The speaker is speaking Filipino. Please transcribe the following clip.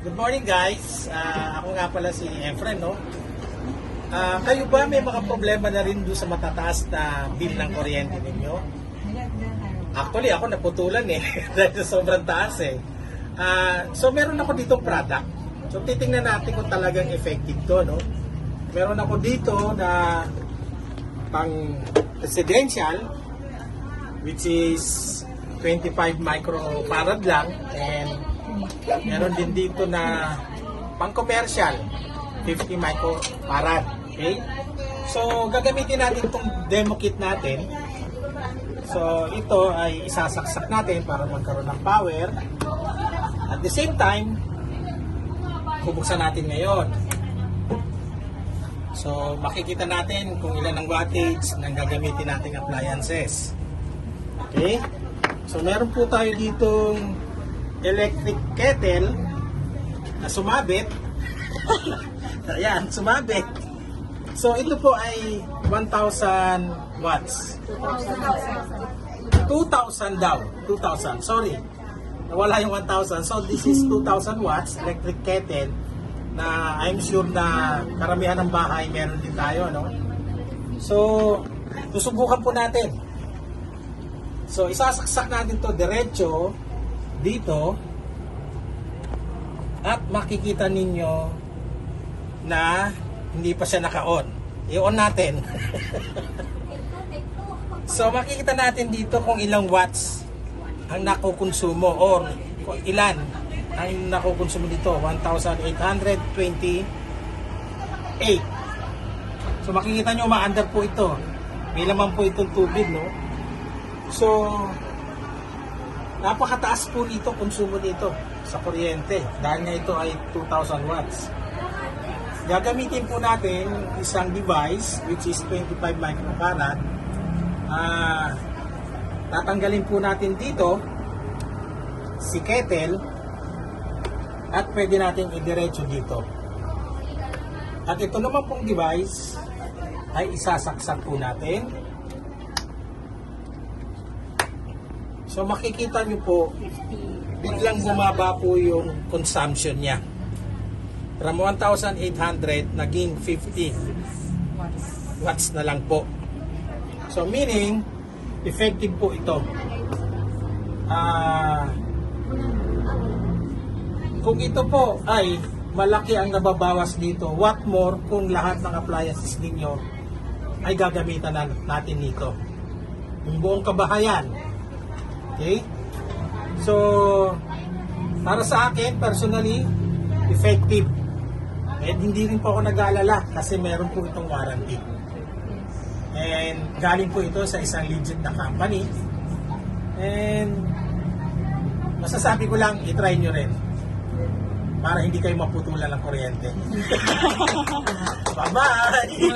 Good morning guys. Ah, ako nga pala si Efren, no? Ah, kayo ba may mga problema na rin doon sa matataas na bill ng kuryente ninyo? Actually, ako naputulan eh. Dahil sobrang taas eh. Ah, so, meron ako ditong product. So, titingnan natin kung talagang effective to, no? Meron ako dito na pang residential which is 25 microfarad lang and meron din dito na pang commercial 50 microfarad okay? So gagamitin natin itong demo kit natin. So ito ay isasaksak natin para magkaroon ng power. At the same time bubuksan natin ngayon. So makikita natin kung ilan ang wattage ng gagamitin nating appliances. Okay? So, meron po tayo ditong electric kettle na sumabit. Ayan, sumabit. So, ito po ay 1,000 watts. 2,000 daw. 2,000. Sorry. Nawala yung 1,000. So, this is 2,000 watts electric kettle na I'm sure na karamihan ng bahay meron din tayo, no? So, susubukan po natin. So, isasaksak natin to diretso dito at makikita ninyo na hindi pa siya naka-on. I-on natin. so, makikita natin dito kung ilang watts ang nakukonsumo or ilan ang nakukonsumo dito. 1,828. So, makikita nyo ma-under po ito. May laman po itong tubig, no? So, napakataas po nito konsumo nito sa kuryente dahil nga ito ay 2,000 watts. Gagamitin po natin isang device which is 25 microfarad. Ah, tatanggalin po natin dito si kettle at pwede natin idiretso dito. At ito naman pong device ay isasaksak po natin So makikita nyo po, biglang bumaba po yung consumption niya. From 1,800 naging 50 watts na lang po. So meaning, effective po ito. Ah, kung ito po ay malaki ang nababawas dito, what more kung lahat ng appliances ninyo ay gagamitan na natin nito. Yung buong kabahayan, Okay? So, para sa akin, personally, effective. And hindi rin po ako nag-aalala kasi meron po itong warranty. And galing po ito sa isang legit na company. And masasabi ko lang, itry nyo rin. Para hindi kayo maputulan ng kuryente. Bye-bye!